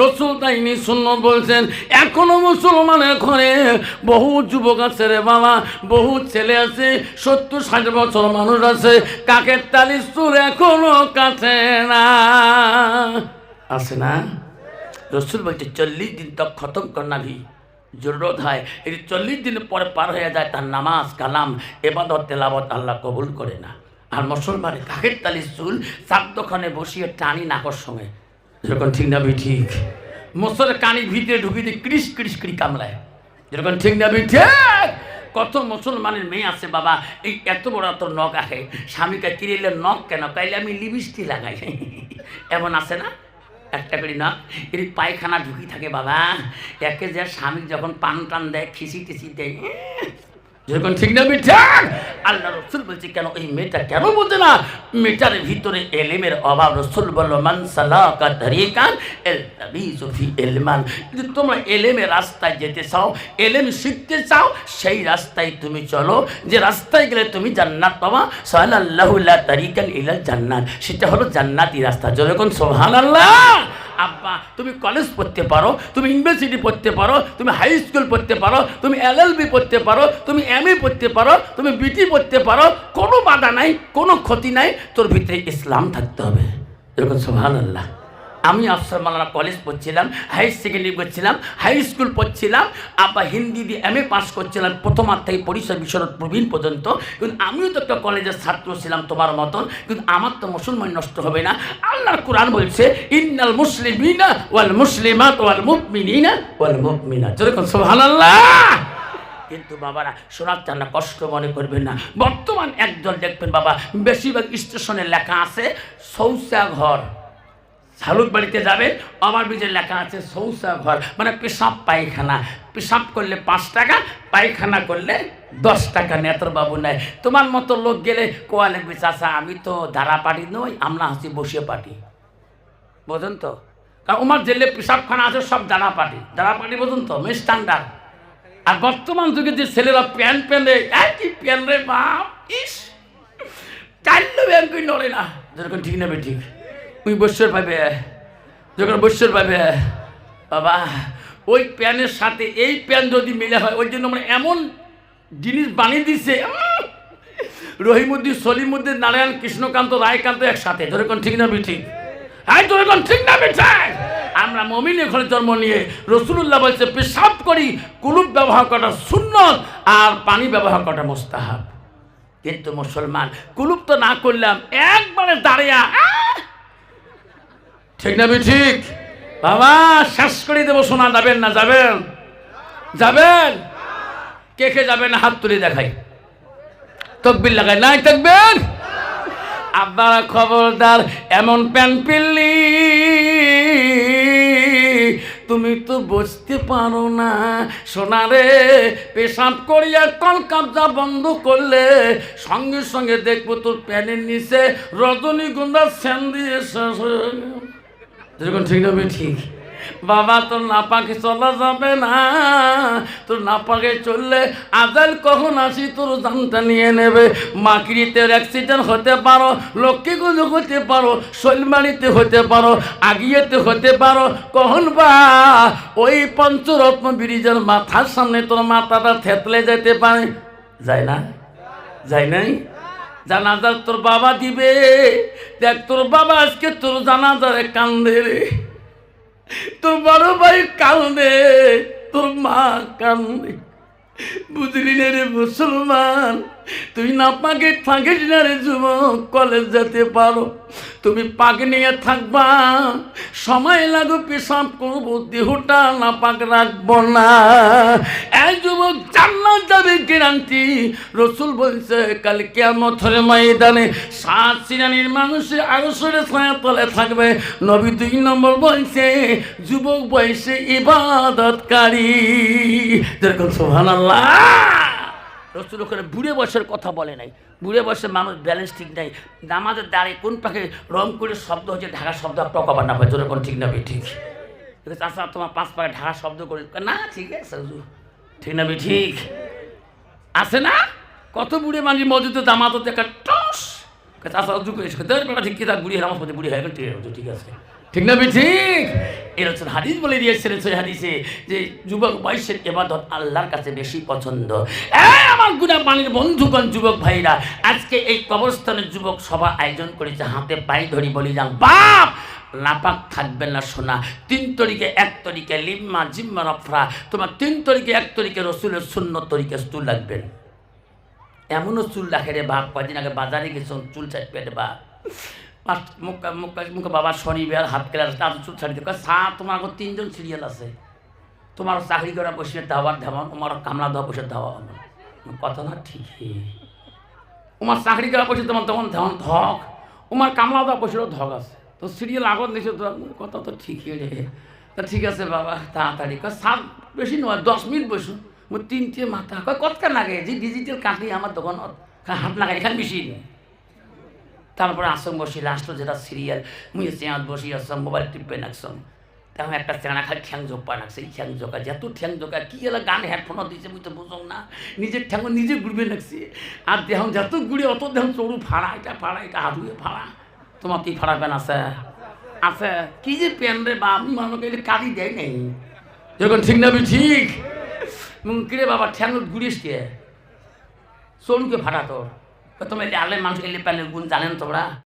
রসুল তাইনি শূন্য বলছেন, এখনও মুসলমানের ঘরে বহু যুবক আছে রে বাবা, বহু ছেলে আছে, সত্তর, ষাট বছর মানুষ আছে, কাকের তালি সুর এখনও কাছে না। আছে না? রসুল বলছে, চল্লিশ দিন তক খতম করনা ভি জরুরত হয় এই চল্লিশ দিন পরে পার হয়ে যায় তার নামাজ, কালাম, এবাদত তেলাবত আল্লাহ কবুল করে না। আর মুসলমানের কাকের তালি চুল চারদোখানে বসিয়ে টানি নাকর সঙ্গে। যেরকম ঠিক না ঠিক মোসলের কানি ভিতরে দিয়ে ক্রিস ক্রিস ক্রি কামলায় যেরকম ঠিক না ঠিক, কত মুসলমানের মেয়ে আছে বাবা, এই এত বড় এত নখ আহে স্বামীকে কিরিলে নখ কেন? কাইলে আমি লিপস্টিক লাগাই। এমন আছে না? একটা করি না এর পায়খানা ঢুকি থাকে বাবা। একে যে স্বামী যখন পান টান দেয় খিসি টিসি দেয় ঠিক না আল্লাহ রসুল বলছে, কেন এই মেয়েটা কেন না? ভিতরে এলেমের অভাব, রসুল মান সালাকা এল ইলমান যদি তোমরা এলেমের রাস্তায় যেতে চাও, এলেম শিখতে চাও, সেই রাস্তায় তুমি চলো। যে রাস্তায় গেলে তুমি জান্নাত পাবা। সাল্লাল্লাহু লা তারিকান ইলাল জান্নাত। সেটা হলো জান্নাতি রাস্তা। যখন সুবহানাল্লাহ? আব্বা, তুমি কলেজ পড়তে পারো, তুমি ইউনিভার্সিটি পড়তে পারো, তুমি হাই স্কুল পড়তে পারো, তুমি এলএলবি পড়তে পারো, তুমি এম পড়তে পারো, তুমি বিটি পড়তে পারো, কোনো বাধা নাই, কোনো ক্ষতি নাই, তোর ভিতরে ইসলাম থাকতে হবে। এরকম সোহান আল্লাহ আমি আফসার মালানা কলেজ পড়ছিলাম হাই সেকেন্ডারি পড়ছিলাম হাই স্কুল পড়ছিলাম, আবার হিন্দি দিয়ে এম এ পাস করছিলাম, প্রথম আর থেকে পরিচয় বিশরৎ প্রবীণ পর্যন্ত। কিন্তু আমিও তো একটা কলেজের ছাত্র ছিলাম তোমার মতন, কিন্তু আমার তো মুসলমান নষ্ট হবে না। আল্লাহর কোরআন বলছে, ইন্নাল মুসলিমিনা ওয়াল মুসলিমাত ওয়াল মুমিনিনা ওয়াল মুমিনাত। যেরকম সুবহানাল্লাহ? কিন্তু বাবারা, শোনার চান না কষ্ট মনে করবেন না। বর্তমান একজন দেখবেন বাবা, বেশিরভাগ স্টেশনে লেখা আছে শৌচা শালুক বাড়িতে যাবেন, আমার বীজের লেখা আছে শৌচা ঘর মানে পেশাব পায়খানা। পেশাব করলে পাঁচ টাকা, পায়খানা করলে দশ টাকা, নেতর বাবু নেয়। তোমার মতো লোক গেলে কোয়া লিখবে চাষা আমি তো ধারা পাটি নই, আমরা হাসি বসে পাটি। বোঝেন তো? কারণ আমার জেলে পেশাবখানা আছে, সব দাঁড়া পাটি। দাঁড়া পাটি বোঝেন তো? স্ট্যান্ডার্ড আর বর্তমান যুগে যে ছেলেরা প্যান্ট প্যান্টে একই প্যান্ট রে বাপ, ইস! চাইলে ব্যাংকই নড়ে না। যেরকম ঠিক নেবে ঠিক ওই বৎসর পাবে। যখন বৎসর পাবে, বাবা, ওই প্যানের সাথে এই প্যান যদি মিলে হয়, ওই জন্য আমরা এমন জিনিস বানিয়ে দিছে রহিমুদ্দিন সলিমুদ্দিন নারায়ণ, কৃষ্ণকান্ত, রায়কান্ত একসাথে। যেরকম ঠিক না ঠিক হ্যাঁ ঠিক না আমরা মমিন ঘরে জন্ম নিয়ে বলছে, পেশাব করি, কুলুপ ব্যবহার করা সুন্নত আর পানি ব্যবহার করা মোস্তাহাব। কিন্তু মুসলমান, কুলুপ তো না করলাম, একবারে দাঁড়িয়ে! ঠিক না ঠিক? বাবা, শেষ করে দেবো শোনা যাবেন না, যাবেন। যাবেন? কে কে যাবেন? হাত তুলে দেখাই। তকবির লাগাই। নাই তকবির? আপনারা খবরদার এমন প্যান পিল্লি। তুমি তো বুঝতে পারো না সোনারে পেশাব করিয়া কল কাবজা বন্ধ করলে, সঙ্গে সঙ্গে দেখব তোর প্যানের নিচে রজনীগন্ধা স্যান দিয়ে শেষ হয়ে। যেরকম ঠিক হবে, ঠিক। বাবা, তোর নাপাকে চলা যাবে না। তোর নাপাকে চললে আজাল কখন আসি, তোর জানটা নিয়ে নেবে। মাকড়িতে অ্যাক্সিডেন্ট হতে পারো লক্ষ্মীগুলো হতে পারো শৈলবাড়িতে হতে পারো, আগিয়েতে হতে পারো। কখন বা ওই পঞ্চরত্ন ব্রিজের মাথার সামনে তোর মাথাটা থেতলে যেতে পারে। যায় না? যায় নাই? জানাজার তোর বাবা দিবে। দেখ, তোর বাবা আজকে তোর জানাজারে কান্দে রে। তোর বড় ভাই কান্দে, তোর মা কান্দে। বুঝলি রে মুসলমান? তুই না পাকে থাকিস না রে যুবক, কলেজ যেতে পারো। তুমি পাক নিয়ে থাকবা, সময় লাগো পেশাব করব, দেহটা না পাক রাখব না। এই যুবক, জান্নাত যাবে গ্যারান্টি। রসুল বলছে, কাল কেমথের ময়দানে সাত শ্রেণির মানুষের আরসরে ছায়া তলে থাকবে। নবী দুই নম্বর বলছে, যুবক বয়সে ইবাদতকারী। যেরকম সোহান আল্লাহ রসুল ওখানে বুড়ে বয়সের কথা বলে নাই। বুড়ে বয়সের মানুষ ব্যালেন্স ঠিক নাই। নামাজের দাঁড়িয়ে কোন পাখে করে শব্দ হচ্ছে, ঢাকা শব্দ আর টকাবার না হয় যেরকম ঠিক না ঠিক। চাষা তোমার পাঁচ পাকে ঢাকা শব্দ করে। না, ঠিক আছে ঠিক না ঠিক। আছে না? কত বুড়ে মানুষ মজুতে দামাত দেখা, টস। চাষা ঠিক কি বুড়ি পড়তে বুড়ি হয়ে ঠিক আছে ঠিক না ঠিক। এ রসুল হাদিস বলে দিয়েছিলেন সেই হাদিসে যে যুবক বয়সের এবাদত আল্লাহর কাছে বেশি পছন্দ। আমার গুণা পানির বন্ধুগণ, যুবক ভাইরা, আজকে এই কবরস্থানের যুবক সভা আয়োজন করেছে, হাতে পায়ে ধরি বলি যান। বাপ! নাপাক থাকবেন না শোনা তিন তরিকে এক তরিকে লিম্মা, জিম্মা, রফরা। তোমার তিন তরিকে এক তরিকে রসুলের শূন্য তরিকে চুল লাগবেন এমনও চুল রাখে রে বাপ কদিন আগে বাজারে গেছ চুল চাটবে রে বাপ। পাঁচ- মুখ মুখ মুখ বাবা শনিবার হাত কেলা তার চুল ছাড়ি দিয়ে কয়, সা তোমার তিনজন সিরিয়াল আছে। তোমার চাকরি করা বসে দাওয়ার ধাওয়ান তোমার কামলা দেওয়া বসে দেওয়া কথা না ঠিকই। তোমার চাকরি করা বসে তোমার তখন ধাওয়ান ধক। তোমার কামলা দেওয়া বসেও ধক আছে। তো সিরিয়াল আগত নিছে তো কথা তো ঠিকই রে তা ঠিক আছে বাবা তাড়াতাড়ি। কয় সাত বেশি নয় দশ মিনিট বসু মোর তিনটে মাথা। কয় কতক্ষণ লাগে? যে ডিজিটাল কাটি আমার দোকানত হাত লাগাই এখানে বেশি তারপরে আসম বসি লাস্ট যেটা সিরিয়াল মুই চেয়াত বসি আসম মোবাইল টিপে নাকসম তেমন একটা চেনা খালি ঠ্যাং জোপা নাকছে এই ঠ্যাং জোকা যেত ঠ্যাং জোকা কি এলা গান হেডফোনও দিছে মুই তো বুঝং না। নিজের ঠ্যাং নিজে ঘুরবে নাকছে আর দেহ যত ঘুরে অত দেহ চড়ু ফাড়া, এটা ফাড়া, এটা হাতুয়ে ফাড়া। তোমার কি ফাড়া প্যান আছে? আছে। কি যে প্যান রে বা আমি মানুষ এলে কাটি দেয় নেই। যখন ঠিক না ঠিক। কিরে বাবা, ঠ্যাং ঘুরিস কে? চড়ুকে ফাটা তোর। তোমার এলে আলে মানুষ এলে প্যানের গুণ জানেন তোমরা?